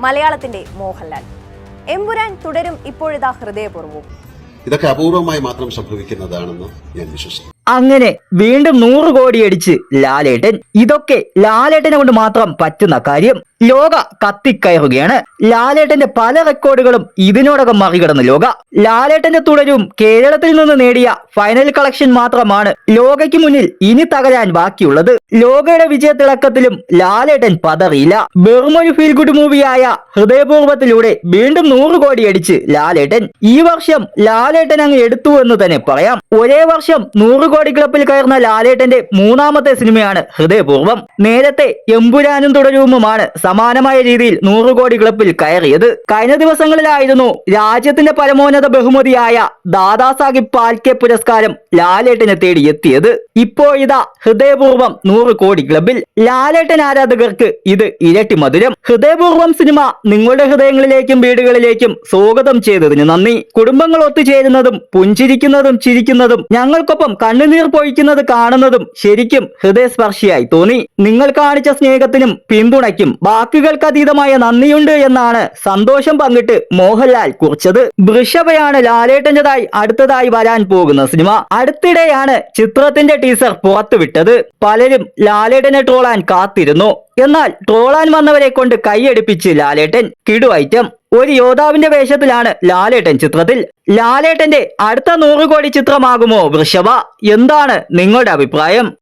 മലയാളത്തിന്റെ മോഹൻലാൽ. എമ്പുരാൻ തുടരും ഇപ്പോഴിതാ ഹൃദയപൂർവം. ഇതൊക്കെ അപൂർവമായി മാത്രം സംഭവിക്കുന്നതാണെന്ന് ഞാൻ വിശ്വസിക്കുന്നു. അങ്ങനെ വീണ്ടും നൂറ് കോടി അടിച്ച് ലാലേട്ടൻ. ഇതൊക്കെ ലാലേട്ടനെ കൊണ്ട് മാത്രം പറ്റുന്ന കാര്യം ലോക കത്തിക്കയറുകയാണ്. ലാലേട്ടന്റെ പല റെക്കോർഡുകളും ഇതിനോടകം മറികടന്ന് ലോക. ലാലേട്ടന്റെ തുടരും കേരളത്തിൽ നിന്ന് നേടിയ ഫൈനൽ കളക്ഷൻ മാത്രമാണ് ലോകയ്ക്ക് മുന്നിൽ ഇനി തകരാൻ ബാക്കിയുള്ളത്. ലോകയുടെ വിജയത്തിളക്കത്തിലും ലാലേട്ടൻ പതറിയില്ല. വെറുമൊരു ഫീൽ ഗുഡ് മൂവിയായ ഹൃദയപൂർവത്തിലൂടെ വീണ്ടും നൂറ് കോടി അടിച്ച് ലാലേട്ടൻ. ഈ വർഷം ലാലേട്ടൻ അങ്ങ് എടുത്തു എന്ന് തന്നെ പറയാം. ഒരേ വർഷം നൂറ് കോടി ക്ലബിൽ കയറുന്ന ലാലേട്ടന്റെ മൂന്നാമത്തെ സിനിമയാണ് ഹൃദയപൂർവം. നേരത്തെ എമ്പുരാനും തുടരുവുമാണ് സമാനമായ രീതിയിൽ നൂറ് കോടി ക്ലബിൽ കയറിയത് കഴിഞ്ഞ ദിവസങ്ങളിലായിരുന്നു. രാജ്യത്തിന്റെ പരമോന്നത ബഹുമതിയായ ദാദാസാഹിബ് പാൽക്കെ പുരസ്കാരം ലാലേട്ടനെ തേടി എത്തിയത്. ഇപ്പോ ഇതാ ഹൃദയപൂർവം നൂറ് കോടി ക്ലബിൽ ലാലേട്ടൻ ആരാധകർക്ക് ഇത് ഇരട്ടി മധുരം. ഹൃദയപൂർവം സിനിമ നിങ്ങളുടെ ഹൃദയങ്ങളിലേക്കും വീടുകളിലേക്കും സ്വാഗതം ചെയ്തതിന് നന്ദി. കുടുംബങ്ങൾ ഒത്തുചേരുന്നതും പുഞ്ചിരിക്കുന്നതും ചിരിക്കുന്നതും ഞങ്ങൾക്കൊപ്പം കണ്ണുനീർ പൊഴിക്കുന്നത് കാണുന്നതും ശരിക്കും ഹൃദയസ്പർശിയായി തോന്നി. നിങ്ങൾ കാണിച്ച സ്നേഹത്തിനും പിന്തുണയ്ക്കും വാക്കുകൾക്കതീതമായ നന്ദിയുണ്ട് എന്നാണ് സന്തോഷം പങ്കിട്ട് മോഹൻലാൽ കുറിച്ചത്. വൃഷഭയാണ് ലാലേട്ടന്റെതായി അടുത്തതായി വരാൻ പോകുന്ന സിനിമ. അടുത്തിടെയാണ് ചിത്രത്തിന്റെ ടീസർ പുറത്തുവിട്ടത് പലരും ലാലേട്ടനെ ട്രോളാൻ കാത്തിരുന്നു. എന്നാൽ ട്രോളാൻ വന്നവരെ കൊണ്ട് കൈയടിപ്പിച്ച് ലാലേട്ടൻ കിടു ഐറ്റം. ഒരു യോദ്ധാവിന്റെ വേഷത്തിലാണ് ലാലേട്ടൻ ചിത്രത്തിൽ. ലാലേട്ടന്റെ അടുത്ത നൂറ് കോടി ചിത്രമാകുമോ വൃഷഭ? എന്താണ് നിങ്ങളുടെ അഭിപ്രായം?